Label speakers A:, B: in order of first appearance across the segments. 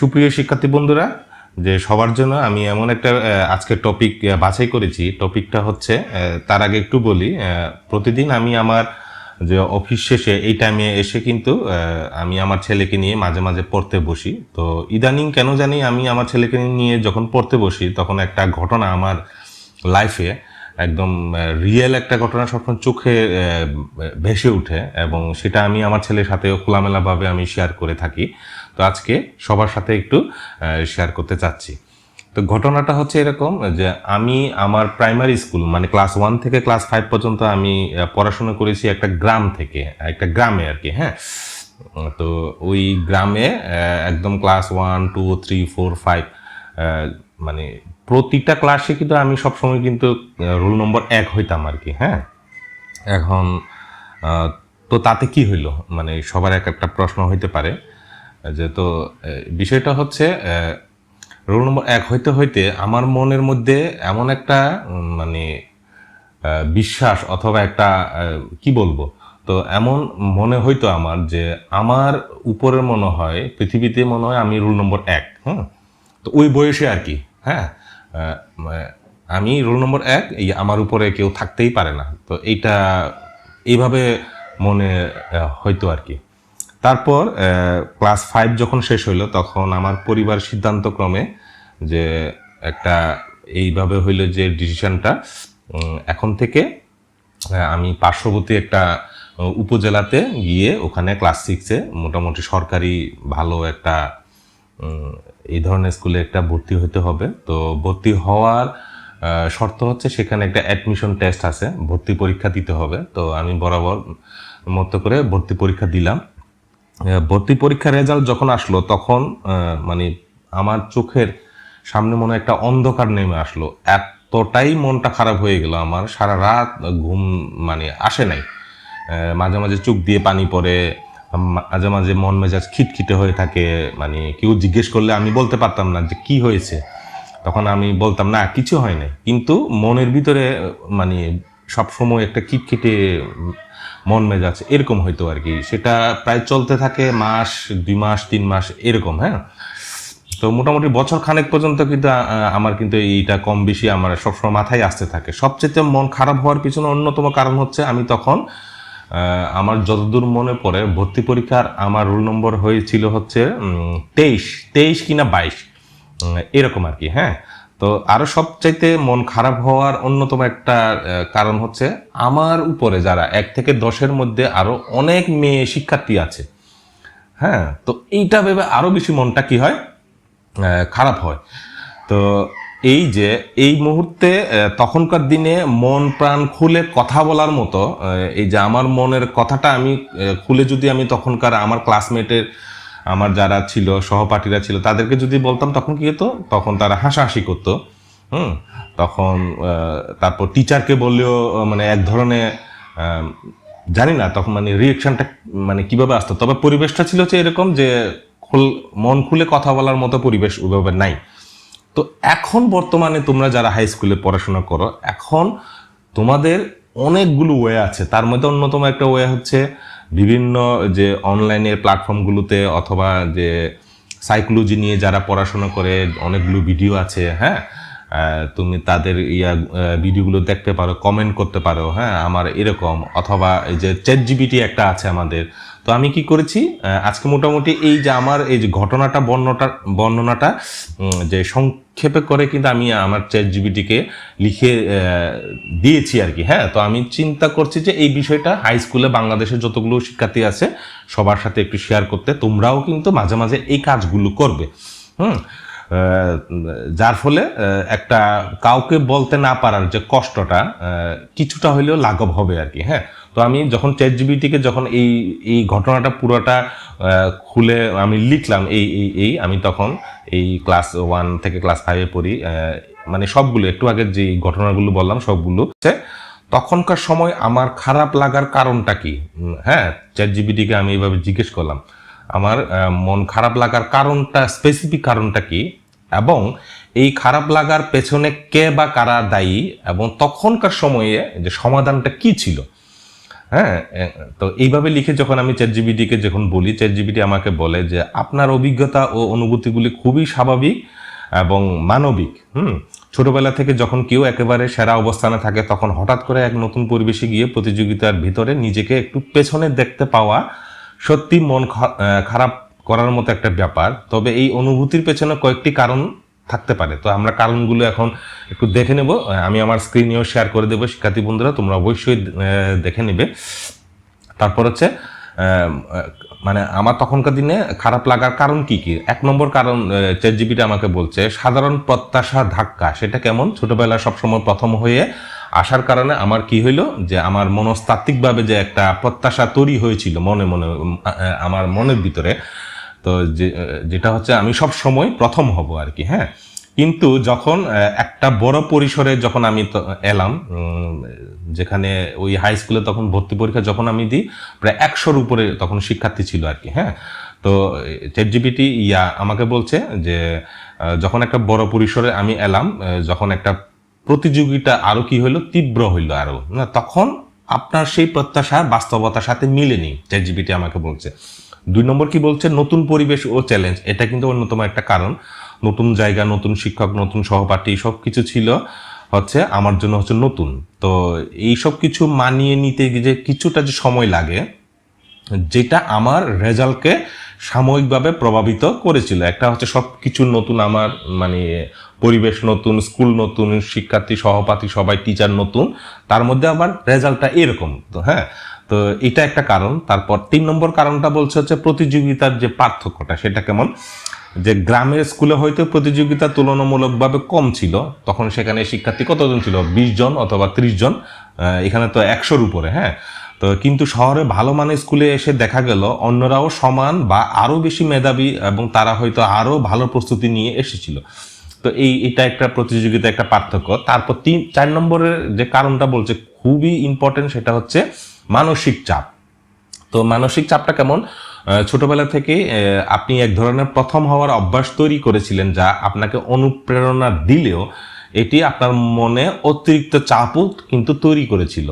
A: সুপ্রিয় শিক্ষার্থী বন্ধুরা, যে সবার জন্য আমি এমন একটা আজকে টপিক বাছাই করেছি। টপিকটা হচ্ছে তার আগে একটু বলি প্রতিদিন আমি আমার, যে অফিস শেষে এই টাইমে এসে কিন্তু আমি আমার ছেলেকে নিয়ে মাঝে মাঝে পড়তে বসি। তো ইদানিং কেন জানি আমি আমার ছেলেকে নিয়ে যখন পড়তে বসি, তখন একটা ঘটনা আমার লাইফে একদম রিয়েল একটা ঘটনা সবসময় চোখে ভেসে ওঠে এবং সেটা আমি আমার ছেলের সাথেও খোলামেলাভাবে আমি শেয়ার করে থাকি। তো আজকে সবার সাথে একটু শেয়ার করতে চাচ্ছি। তো ঘটনাটা হচ্ছে এরকম যে আমি আমার প্রাইমারি স্কুল মানে ক্লাস ওয়ান থেকে ক্লাস ফাইভ পর্যন্ত আমি পড়াশোনা করেছি একটা গ্রাম থেকে, একটা গ্রামে আর কি হ্যাঁ? তো ওই গ্রামে একদম class one two three four five মানে প্রতিটা ক্লাসে কিন্তু আমি সবসময় কিন্তু রোল নম্বর এক হইতাম আর কি হ্যাঁ? এখন তো তাতে কি হইল? মানে সবার এক একটা প্রশ্ন হইতে পারে। যে তো বিষয়টা হচ্ছে রোল নম্বর এক হইতে হইতে আমার মনের মধ্যে এমন একটা মানে বিশ্বাস অথবা একটা কি বলব? তো এমন মনে হইতো আমার যে আমার উপরে মনে হয়, পৃথিবীতে মনে হয় আমি রোল নম্বর এক হ্যাঁ তো ওই বয়সে আর কি হ্যাঁ? আমি রোল নম্বর এক, এই আমার উপরে কেউ থাকতেই পারে না। তো এইটা, এইভাবে মনে হইতো আর কি। তারপর ক্লাস ফাইভ যখন শেষ হইল, তখন আমার পরিবার সিদ্ধান্তক্রমে যে একটা এইভাবে হইল যে ডিসিশনটা এখন থেকে আমি পার্শ্ববর্তী একটা উপজেলাতে গিয়ে ওখানে ক্লাস সিক্সে মোটামুটি সরকারি ভালো একটা এই ধরনের স্কুলে একটা ভর্তি হতে হবে। তো ভর্তি হওয়ার শর্ত হচ্ছে সেখানে একটা অ্যাডমিশন টেস্ট আছে, ভর্তি পরীক্ষা দিতে হবে। তো আমি বরাবর মতো করে ভর্তি পরীক্ষা দিলাম। ভর্তি পরীক্ষার রেজাল্ট যখন আসলো, তখন মানে আমার চোখের সামনে মনে একটা অন্ধকার নেমে আসলো। এতটাই মনটা খারাপ হয়ে গেল আমার, সারা রাত ঘুম মানে আসে নাই। মাঝে মাঝে চোখ দিয়ে পানি পড়ে মাঝে মাঝে মন মেজাজ খিটখিটে হয়ে থাকে। মানে কেউ জিজ্ঞেস করলে আমি বলতে পারতাম না যে কি হয়েছে। তখন আমি বলতাম, না, কিছু হয় নাই। কিন্তু মনের ভিতরে মানে সবসময় একটা উম, মন মেজাজ এরকম হইতো আর কি। সেটা প্রায় চলতে থাকে মাস দুই মাস তিন মাস এরকম হ্যাঁ? তো মোটামুটি বছর খানেক পর্যন্ত কিন্তু আমার কিন্তু এইটা কম বেশি আমার সবসময় মাথায় আসতে থাকে। সবচেয়ে মন খারাপ হওয়ার পিছনে অন্যতম কারণ হচ্ছে আমি তখন আমার যতদূর মনে পড়ে ভর্তি পরীক্ষার আমার রোল নম্বর হয়েছিল হচ্ছে তেইশ তেইশ কিনা বাইশ এরকম আর কি হ্যাঁ? তো আরও সবচাইতে মন খারাপ হওয়ার অন্যতম একটা কারণ হচ্ছে আমার উপরে যারা এক থেকে দশের মধ্যে আরও অনেক মেয়ে শিক্ষার্থী আছে হ্যাঁ তো এইটা ভেবে আরও বেশি মনটা কি হয়? খারাপ হয়। তো এই যে এই মুহূর্তে তখনকার দিনে মন প্রাণ খুলে কথা বলার মতো এই যে আমার মনের কথাটা আমি খুলে যদি আমি তখনকার আমার ক্লাসমেটের আমার যারা ছিল, সহপাঠীরা ছিল, তাদেরকে যদি বলতাম, তখন কি হতো? তখন তারা হাসাহাসি করতো। হুম? তখন তারপর টিচারকে বললেও মানে এক ধরনের জানি না, তখন মানে রিয়েকশনটা মানে কীভাবে আসতো? তবে পরিবেশটা ছিল হচ্ছে এরকম যে, খুল- মন খুলে কথা বলার মতো পরিবেশ ওইভাবে নাই। তো এখন বর্তমানে তোমরা যারা হাই স্কুলে পড়াশোনা করো, এখন তোমাদের অনেকগুলো ওয়ে আছে। তার মধ্যে অন্যতম একটা ওয়ে হচ্ছে বিভিন্ন যে অনলাইনের প্ল্যাটফর্মগুলোতে অথবা যে সাইকোলজি নিয়ে যারা পড়াশোনা করে, অনেকগুলো ভিডিও আছে হ্যাঁ? তুমি তাদের ইয়া ভিডিওগুলো দেখতে পারো কমেন্ট করতে পারো হ্যাঁ? আমার এরকম, অথবা এই যে চ্যাট জিবিটি একটা আছে আমাদের তো আমি কি করেছি? আজকে মোটামুটি এই যে আমার এই যে ঘটনাটা, বর্ণটা, বর্ণনাটা যে সংক্ষেপে করে কিন্তু আমি আমার চ্যাট জিবিটিকে লিখে দিয়েছি আর কি হ্যাঁ? তো আমি চিন্তা করছি যে এই বিষয়টা হাই স্কুলে বাংলাদেশের যতগুলো শিক্ষার্থী আছে, সবার সাথে একটু শেয়ার করতে, তোমরাও কিন্তু মাঝে মাঝে এই কাজগুলো করবে। হুম? যার ফলে একটা কাউকে বলতে না পারার যে কষ্টটা কিছুটা হলেও লাঘব হবে আর কি হ্যাঁ? তো আমি যখন চ্যাট জিবিটিকে যখন এই এই ঘটনাটা পুরোটা খুলে আমি লিখলাম, এই এই এই, আমি তখন এই ক্লাস ওয়ান থেকে ক্লাস ফাইভে পড়ি মানে সবগুলো, একটু আগে যে ঘটনাগুলো বললাম সবগুলো, হচ্ছে তখনকার সময় আমার খারাপ লাগার কারণটা কি? হ্যাঁ চ্যাট জিবিটিকে আমি এইভাবে জিজ্ঞেস করলাম। আমার মন খারাপ লাগার কারণটা স্পেসিফিক কারণটা কি? এবং এই খারাপ লাগার পেছনে কে বা কারা দায়ী এবং তখনকার সময়ে যে সমাধানটা কি ছিল? হ্যাঁ তো এইভাবে লিখে যখন আমি চ্যাট জিবিটিকে যখন বলি চ্যাট জিবিটি আমাকে বলে যে আপনার অভিজ্ঞতা ও অনুভূতিগুলি খুবই স্বাভাবিক এবং মানবিক। হুম, ছোটবেলা থেকে যখন কেউ একেবারে সেরা অবস্থানে থাকে, তখন হঠাৎ করে এক নতুন পরিবেশে গিয়ে প্রতিযোগিতার ভিতরে নিজেকে একটু পেছনে দেখতে পাওয়া সত্যি মন খারাপ করার মতো একটা ব্যাপার। তবে এই অনুভূতির পেছনে কয়েকটি কারণ থাকতে পারে। তো আমরা কারণগুলো এখন একটু দেখে নেব। আমি আমার স্ক্রিনেও শেয়ার করে দেবো। শিক্ষার্থী বন্ধুরা, তোমরা অবশ্যই দেখে নেবে। তারপর হচ্ছে মানে আমার তখনকার দিনে খারাপ লাগার কারণ কি কি? এক নম্বর কারণ চ্যাট আমাকে বলছে, সাধারণ প্রত্যাশা ধাক্কা, সেটা কেমন? ছোটবেলায় সবসময় প্রথম হয়ে আসার কারণে আমার কি হইল? যে আমার মনস্তাত্ত্বিকভাবে যে একটা প্রত্যাশা তৈরি হয়েছিল মনে মনে আমার মনের ভিতরে তো যেটা হচ্ছে আমি সব সময় প্রথম হব আর কি হ্যাঁ? কিন্তু যখন একটা বড় পরিসরে যখন আমি এলাম যেখানে ওই হাই স্কুলে তখন ভর্তি পরীক্ষা যখন আমি দিই, প্রায় একশোর উপরে তখন শিক্ষার্থী ছিল আর কি হ্যাঁ? তো চ্যাট জিপিটি ইয়া আমাকে বলছে যে যখন একটা বড় পরিসরে আমি এলাম যখন একটা প্রতিযোগিতা আরও কি হইল, তীব্র হইল আরও, না? তখন আপনার সেই প্রত্যাশা, বাস্তবতার সাথে মিলেনি চ্যাট জিপিটি আমাকে বলছে। দুই নম্বর কি বলছে? নতুন পরিবেশ ও চ্যালেঞ্জ এটা কিন্তু অন্যতম একটা কারণ। নতুন জায়গা, নতুন শিক্ষক, নতুন সহপাঠী সব কিছু ছিল হচ্ছে আমার জন্য হচ্ছে নতুন। তো এই সব কিছু মানিয়ে নিতে যে কিছুটা যে সময় লাগে, যেটা আমার রেজাল্টকে সাময়িকভাবে প্রভাবিত করেছিল। একটা হচ্ছে সব কিছু নতুন, আমার মানে পরিবেশ নতুন, স্কুল নতুন, শিক্ষার্থী, সহপাঠী, সবাই টিচার নতুন। তার মধ্যে আমার রেজাল্টটা এরকম। তো হ্যাঁ তো এটা একটা কারণ। তারপর তিন নম্বর কারণটা বলছে হচ্ছে প্রতিযোগিতার যে পার্থক্যটা, সেটা কেমন? যে গ্রামের স্কুলে হয়তো প্রতিযোগিতা তুলনামূলকভাবে কম ছিল, তখন সেখানে শিক্ষার্থী কতজন ছিল? বিশ জন অথবা ত্রিশ জন এখানে তো একশোর উপরে হ্যাঁ? তো কিন্তু শহরে ভালো মানের স্কুলে এসে দেখা গেল, অন্যরাও সমান বা আরও বেশি মেধাবী এবং তারা হয়তো আরও ভালো প্রস্তুতি নিয়ে এসেছিল। তো এই, এটা একটা প্রতিযোগিতা একটা পার্থক্য। তারপর তিন, চার নম্বরের যে কারণটা বলছে, খুবই ইম্পর্টেন্ট সেটা হচ্ছে মানসিক চাপ। তো মানসিক চাপটা কেমন? ছোটবেলা থেকে আপনি এক ধরনের প্রথম হওয়ার অভ্যাস তৈরি করেছিলেন যা আপনাকে অনুপ্রেরণা দিলেও এটি আপনার মনে অতিরিক্ত চাপও কিন্তু তৈরি করেছিল।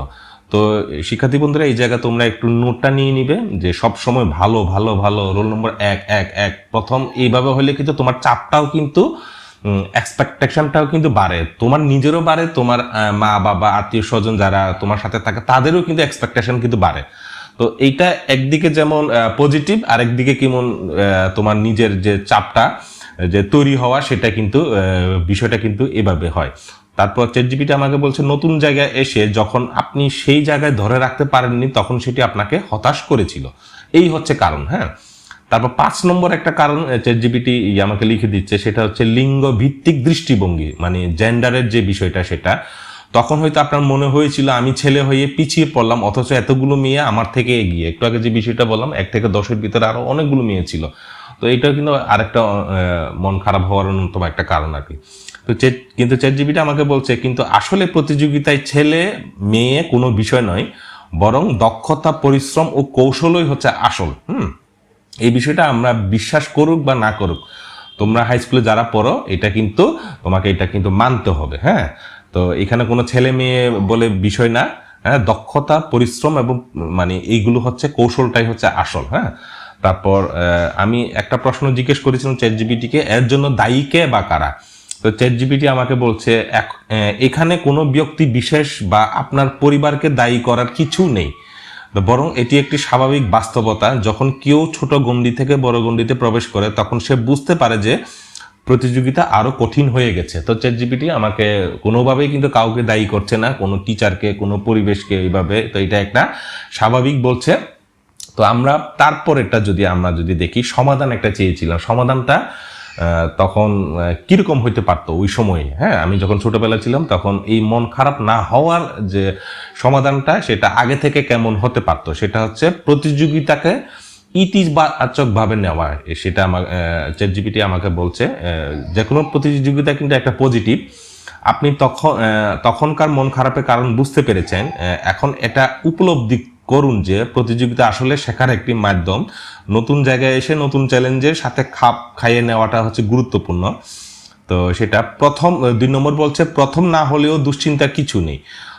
A: তো শিক্ষার্থী বন্ধুরা, এই জায়গায় তোমরা একটু নোটটা নিয়ে নিবে যে সব সময় ভালো ভালো ভালো, রোল নম্বর এক এক এক, প্রথম এইভাবে হলে কিন্তু তোমার চাপটাও কিন্তু এক্সপেকটেশনটাও কিন্তু বাড়ে। তোমার নিজেরও বাড়ে, তোমার মা, বাবা, আত্মীয় স্বজন যারা তোমার সাথে থাকে, তাদেরও কিন্তু এক্সপেকটেশন কিন্তু বাড়ে। তো এইটা একদিকে যেমন পজিটিভ আর একদিকে কেমন তোমার নিজের যে চাপটা, যে তৈরি হওয়া, সেটা কিন্তু বিষয়টা কিন্তু এভাবে হয়। তারপর চ্যাটজিপিটি আমাকে বলছে, নতুন জায়গায় এসে যখন আপনি সেই জায়গায় ধরে রাখতে পারেননি, তখন সেটি আপনাকে হতাশ করেছিল। এই হচ্ছে কারণ হ্যাঁ? তারপর পাঁচ নম্বর একটা কারণ চ্যাটজিপিটি আমাকে লিখে দিচ্ছে, সেটা হচ্ছে লিঙ্গ ভিত্তিক দৃষ্টিভঙ্গি মানে জেন্ডারের যে বিষয়টা সেটা। তখন হয়তো আপনার মনে হয়েছিল, আমি ছেলে হয়ে পিছিয়ে পড়লাম, অথচ এতগুলো মেয়ে আমার থেকে এগিয়ে। একটু আগে যে বিষয়টা বললাম, এক থেকে দশের ভিতরে আরও অনেকগুলো মেয়ে ছিল। তো এটা কিন্তু আরেকটা মন খারাপ হওয়ার অন্যতম একটা কারণ আর কি। তো কিন্তু চ্যাট জিবিটা আমাকে বলছে, কিন্তু আসলে প্রতিযোগিতায় ছেলে, মেয়ে কোনো বিষয় নয়, বরং দক্ষতা, পরিশ্রম ও কৌশলই হচ্ছে আসল। হুম? এই বিষয়টা আমরা বিশ্বাস করুক বা না করুক, তোমরা হাই স্কুলে যারা পড়ো, এটা কিন্তু তোমাকে এটা কিন্তু মানতে হবে হ্যাঁ? তো এখানে কোনো ছেলে মেয়ে বলে বিষয় না হ্যাঁ? দক্ষতা, পরিশ্রম এবং মানে এইগুলো হচ্ছে কৌশলটাই হচ্ছে আসল হ্যাঁ? তারপর আমি একটা প্রশ্ন জিজ্ঞেস করেছিলাম চ্যাট জিবিটিকে এর জন্য দায়ী কে বা কারা? তো চ্যাট জিবিটি আমাকে বলছে এখানে কোনো ব্যক্তি বিশেষ বা আপনার পরিবারকে দায়ী করার কিছু নেই। বরং এটি একটি স্বাভাবিক বাস্তবতা, যখন কেউ ছোট গণ্ডি থেকে বড় গণ্ডিতে প্রবেশ করে, তখন সে বুঝতে পারে যে প্রতিযোগিতা আরও কঠিন হয়ে গেছে। তো চ্যাট জিপিটি আমাকে কোনোভাবেই কিন্তু কাউকে দায়ী করছে না, কোনো টিচারকে কোনো পরিবেশকে এইভাবে। তো এটা একটা স্বাভাবিক বলছে। তো আমরা তারপরেরটা যদি আমরা যদি দেখি, সমাধান একটা চেয়েছিলাম। সমাধানটা তখন কীরকম হইতে পারতো ওই সময়ে? হ্যাঁ আমি যখন ছোটবেলা ছিলাম, তখন এই মন খারাপ না হওয়ার যে সমাধানটা, সেটা আগে থেকে কেমন হতে পারতো? সেটা হচ্ছে প্রতিযোগিতাকে ইতিবাচক ভাবে নেওয়া সেটা আমার চ্যাট আমাকে বলছে যে কোনো প্রতিযোগিতা কিন্তু একটা পজিটিভ আপনি তখন তখনকার মন খারাপের কারণ বুঝতে পেরেছেন এখন এটা উপলব্ধি করুন যে প্রতিযোগিতা আসলে শেখার একটি মাধ্যম। নতুন জায়গায় এসে নতুন চ্যালেঞ্জের সাথে খাপ খাইয়ে নেওয়াটা হচ্ছে গুরুত্বপূর্ণ। তো সেটা প্রথম দুই নম্বর বলছে, প্রথম না হলেও দুশ্চিন্তা কিছু নেই।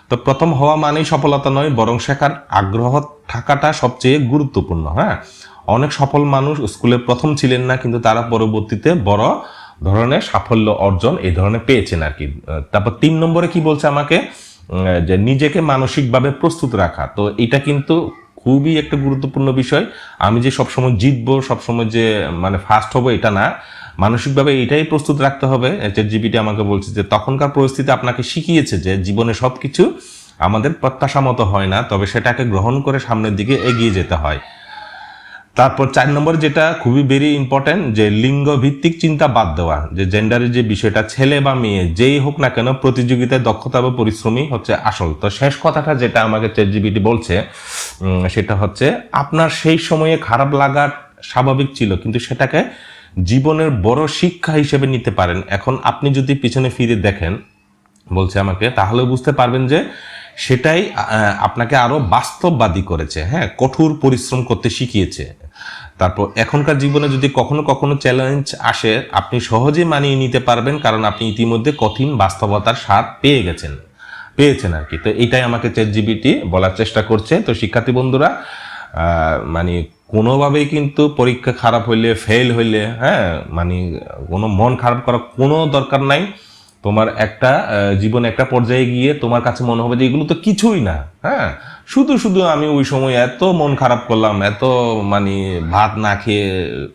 A: তো প্রথম হওয়া মানেই সফলতা নয়, বরং শেখার আগ্রহ থাকাটা সবচেয়ে গুরুত্বপূর্ণ হ্যাঁ? অনেক সফল মানুষ স্কুলে প্রথম ছিলেন না, কিন্তু তারা পরবর্তীতে বড় ধরনের সাফল্য অর্জন এই ধরনের পেয়েছেন আর কি। তারপর তিন নম্বরে কি বলছে আমাকে? যে নিজেকে মানসিকভাবে প্রস্তুত রাখা। তো এটা কিন্তু খুবই একটা গুরুত্বপূর্ণ বিষয়। আমি যে সবসময় জিতবো, সবসময় যে মানে ফার্স্ট হব, এটা না। মানসিকভাবে এটাই প্রস্তুত রাখতে হবে। চ্যাট জিবিটি আমাকে বলছে যে, তখনকার পরিস্থিতি আপনাকে শিখিয়েছে যে, জীবনে সব কিছু আমাদের প্রত্যাশা মতো হয় না, তবে সেটাকে গ্রহণ করে সামনের দিকে এগিয়ে যেতে হয়। তারপর চার নম্বর যেটা খুবই ভেরি ইম্পর্টেন্ট যে লিঙ্গ ভিত্তিক চিন্তা বাদ দেওয়া, যে জেন্ডারের যে বিষয়টা, ছেলে বা মেয়ে, যেই হোক না কেন প্রতিযোগিতায় দক্ষতা বা পরিশ্রমী হচ্ছে আসল। তো শেষ কথাটা যেটা আমাকে চ্যাটজিবিটি বলছে সেটা হচ্ছে আপনার সেই সময়ে খারাপ লাগা স্বাভাবিক ছিল, কিন্তু সেটাকে জীবনের বড় শিক্ষা হিসেবে নিতে পারেন। এখন আপনি যদি পিছনে ফিরে দেখেন, বলছে আমাকে, তাহলে বুঝতে পারবেন যে সেটাই আপনাকে আরও বাস্তববাদী করেছে হ্যাঁ? কঠোর পরিশ্রম করতে শিখিয়েছে। তারপর এখনকার জীবনে যদি কখনো কখনো চ্যালেঞ্জ আসে, আপনি সহজে মানিয়ে নিতে পারবেন, কারণ আপনি ইতিমধ্যে কঠিন বাস্তবতার স্বাদ পেয়ে গেছেন। পেয়েছেন আর কি তো এটাই আমাকে চ্যাট জিবিটি বলার চেষ্টা করছে। তো শিক্ষার্থী বন্ধুরা মানে কোনোভাবেই কিন্তু পরীক্ষা খারাপ হইলে ফেল হইলে হ্যাঁ মানে কোনো মন খারাপ করার কোনো দরকার নাই। তোমার একটা জীবনে একটা পর্যায়ে গিয়ে তোমার কাছে মনে হবে যে এগুলো তো কিছুই না হ্যাঁ। শুধু শুধু আমি ওই সময় এত মন খারাপ করলাম, এত মানে ভাত না খেয়ে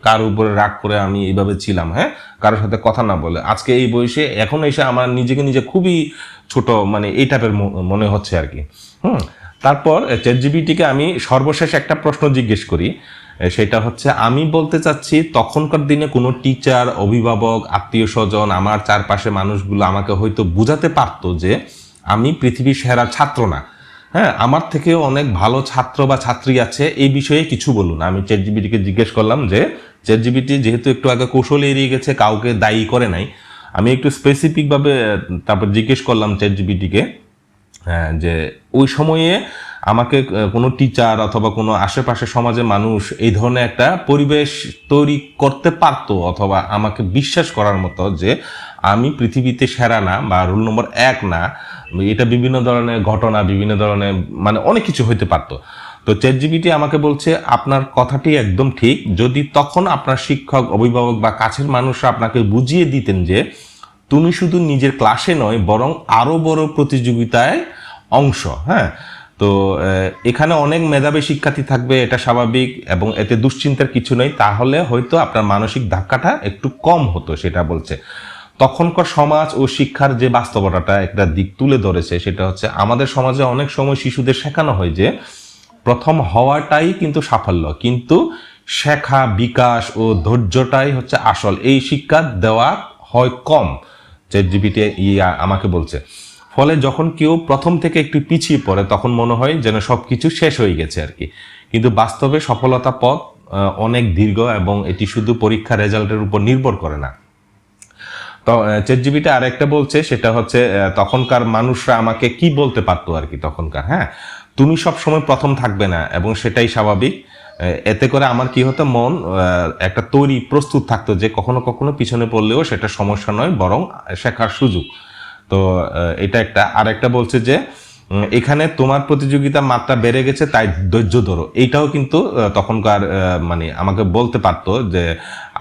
A: কার উপরে রাগ করে আমি এইভাবে ছিলাম হ্যাঁ? কারোর সাথে কথা না বলে। আজকে এই বয়সে এখন এসে আমার নিজেকে নিজে খুবই ছোট মানে এই টাইপের মনে হচ্ছে আর কি। হুম? তারপর চ্যাট জিবিটিকে আমি সর্বশেষ একটা প্রশ্ন জিজ্ঞেস করি। সেটা হচ্ছে, আমি বলতে চাচ্ছি, তখনকার দিনে কোনো টিচার অভিভাবক আত্মীয় স্বজন আমার চারপাশে মানুষগুলো আমাকে হয়তো বুঝাতে পারতো যে, আমি পৃথিবীর সেরা ছাত্র না। হ্যাঁ আমার থেকেও অনেক ভালো ছাত্র বা ছাত্রী আছে, এই বিষয়ে কিছু বলুন। আমি চ্যাট জিবিটিকে জিজ্ঞেস করলাম যে চ্যাট জিবিটি যেহেতু একটু আগে কৌশল এড়িয়ে গেছে, কাউকে দায়ী করে নাই, আমি একটু স্পেসিফিকভাবে তারপর জিজ্ঞেস করলাম চ্যাট জিবিটিকে হ্যাঁ যে ওই সময়ে আমাকে কোনো টিচার অথবা কোনো আশেপাশে সমাজের মানুষ এই ধরনের একটা পরিবেশ তৈরি করতে পারতো অথবা আমাকে বিশ্বাস করার মতো যে আমি পৃথিবীতে সেরা না বা রুল নম্বর এক না, এটা বিভিন্ন ধরনের ঘটনা, বিভিন্ন ধরনের মানে অনেক কিছু হইতে পারতো। তো চ্যাট জিপিটি আমাকে বলছে, আপনার কথাটি একদম ঠিক। যদি তখন আপনার শিক্ষক, অভিভাবক বা কাছের মানুষরা আপনাকে বুঝিয়ে দিতেন যে তুমি শুধু নিজের ক্লাসে নয়, বরং আরও বড় প্রতিযোগিতায় অংশ হ্যাঁ? তো এখানে অনেক মেধাবী শিক্ষার্থী থাকবে, এটা স্বাভাবিক, এবং এতে দুশ্চিন্তার কিছু নেই। তাহলে হয়তো আপনার মানসিক ধাক্কাটা একটু কম হতো, সেটা বলছে। তখনকার সমাজ ও শিক্ষার যে বাস্তবতাটা একটা দিক তুলে ধরেছে, সেটা হচ্ছে আমাদের সমাজে অনেক সময় শিশুদের শেখানো হয় যে, প্রথম হওয়াটাই কিন্তু সাফল্য, কিন্তু শেখা, বিকাশ ও ধৈর্যটাই হচ্ছে আসল। এই শিক্ষা দেওয়া হয় কম। চ্যাট জিপিটি আমাকে বলছে। ফলে যখন কেউ প্রথম থেকে একটু পিছিয়ে পড়ে, তখন মনে হয় যেন সব কিছু শেষ হয়ে গেছে আর কি। কিন্তু বাস্তবে সফলতা পথ অনেক দীর্ঘ এবং এটি শুধু পরীক্ষা রেজাল্টের উপর নির্ভর করে না। তো চ্যাট জিবিটা আরেকটা বলছে, সেটা হচ্ছে তখনকার মানুষরা আমাকে কি বলতে পারতো আর কি তখনকার হ্যাঁ? তুমি সব সময় প্রথম থাকবে না এবং সেটাই স্বাভাবিক। এতে করে আমার কি হতো, মন একটা তৈরি প্রস্তুত থাকতো যে কখনো কখনো পিছনে পড়লেও সেটা সমস্যা নয়, বরং শেখার সুযোগ। তো এটা একটা। আর একটা বলছে যে এখানে তোমার প্রতিযোগিতা মাত্রা বেড়ে গেছে, তাই ধৈর্য ধরো। এইটাও কিন্তু তখনকার মানে আমাকে বলতে পারতো যে,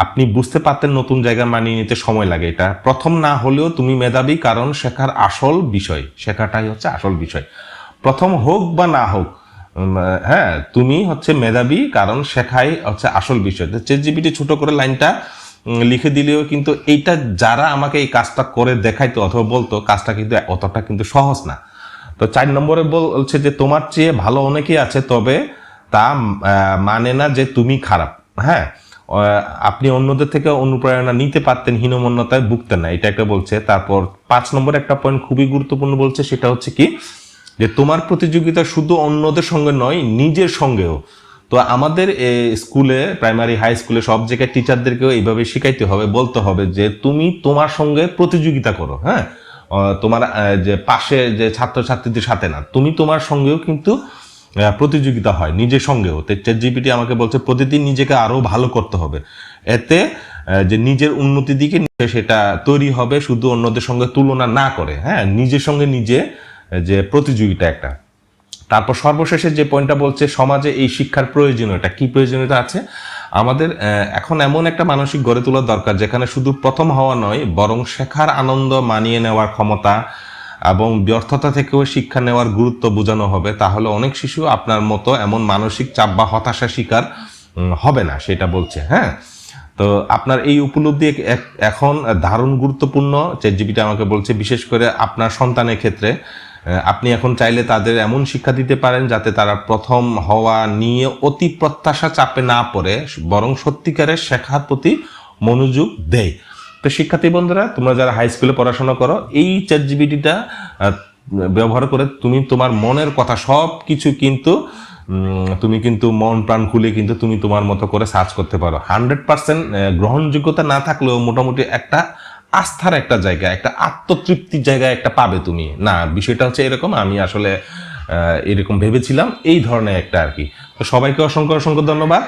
A: আপনি বুঝতে পারতেন নতুন জায়গা মানিয়ে নিতে সময় লাগে। এটা প্রথম না হলেও তুমি মেধাবী, কারণ শেখার আসল বিষয়, শেখাটাই হচ্ছে আসল বিষয়। প্রথম হোক বা না হোক হ্যাঁ তুমি হচ্ছে মেধাবী, কারণ শেখাই হচ্ছে আসল বিষয়। চেট জিবিটি ছোট করে লাইনটা লিখে দিলেও কিন্তু এইটা যারা আমাকে এই কাজটা করে দেখাইতো অথবা বলতো, কাজটা কিন্তু অতটা কিন্তু সহজ না। তো চার নম্বরে বলছে যে, তোমার চেয়ে ভালো অনেকেই আছে, তবে তা মানে না যে তুমি খারাপ। হ্যাঁ আপনি অন্যদের থেকে অনুপ্রেরণা নিতে পারতেন, হীনমন্যতায় ভুগতেন না, এটা একটা বলছে। তারপর পাঁচ নম্বর একটা পয়েন্ট খুবই গুরুত্বপূর্ণ বলছে, সেটা হচ্ছে কি যে তোমার প্রতিযোগিতা শুধু অন্যদের সঙ্গে নয়, নিজের সঙ্গেও। তো আমাদের স্কুলে, প্রাইমারি, হাই স্কুলে সব জায়গায় টিচারদেরকেও এইভাবে শিখাইতে হবে, বলতে হবে যে তুমি তোমার সঙ্গে প্রতিযোগিতা করো হ্যাঁ? তোমার যে পাশে যে ছাত্রছাত্রীদের সাথে না, তুমি তোমার সঙ্গেও কিন্তু প্রতিযোগিতা হয়, নিজের সঙ্গেও। চ্যাট জিপিটি আমাকে বলছে, প্রতিদিন নিজেকে আরও ভালো করতে হবে। এতে যে নিজের উন্নতির দিকে সেটা তৈরি হবে, শুধু অন্যদের সঙ্গে তুলনা না করে হ্যাঁ? নিজের সঙ্গে নিজে যে প্রতিযোগিতা একটা। তারপর সর্বশেষে যে পয়েন্টটা বলছে, সমাজে এই শিক্ষার প্রয়োজনীয়তা। কি প্রয়োজনীয়তা আছে? আমাদের এখন এমন একটা মানসিক গড়ে তোলার দরকার, যেখানে শুধু প্রথম হওয়া নয়, বরং শেখার আনন্দ মানিয়ে নেওয়ার ক্ষমতা এবং ব্যর্থতা থেকেও শিক্ষা নেওয়ার গুরুত্ব বোঝানো হবে, তাহলে অনেক শিশু আপনার মতো এমন মানসিক চাপ বা হতাশা শিকার হবে না, সেটা বলছে হ্যাঁ? তো আপনার এই উপলব্ধি এখন দারুণ গুরুত্বপূর্ণ। চ্যাটজিপিটি আমাকে বলছে, বিশেষ করে আপনার সন্তানের ক্ষেত্রে আপনি এখন চাইলে তাদের এমন শিক্ষা দিতে পারেন যাতে তারা প্রথম হওয়া নিয়ে অতি প্রত্যাশা চাপে না পড়ে, বরং সত্যিকারের শেখার প্রতি মনোযোগ দেয়। তো শিক্ষার্থী বন্ধুরা, তোমরা যারা হাই স্কুলে পড়াশোনা করো, এই চ্যাট জিবিটিটা ব্যবহার করে তুমি তোমার মনের কথা সব কিছু কিন্তু তুমি কিন্তু মন প্রাণ খুলে কিন্তু তুমি তোমার মতো করে সার্চ করতে পারো। হান্ড্রেড পার্সেন্ট গ্রহণযোগ্যতা না থাকলেও মোটামুটি একটা আস্থার একটা জায়গা, একটা আত্মতৃপ্তির জায়গা একটা পাবে তুমি। না, বিষয়টা হচ্ছে এরকম, আমি আসলে এরকম ভেবেছিলাম, এই ধরনের একটা আর কি। তো সবাইকে অসংখ্য অসংখ্য ধন্যবাদ।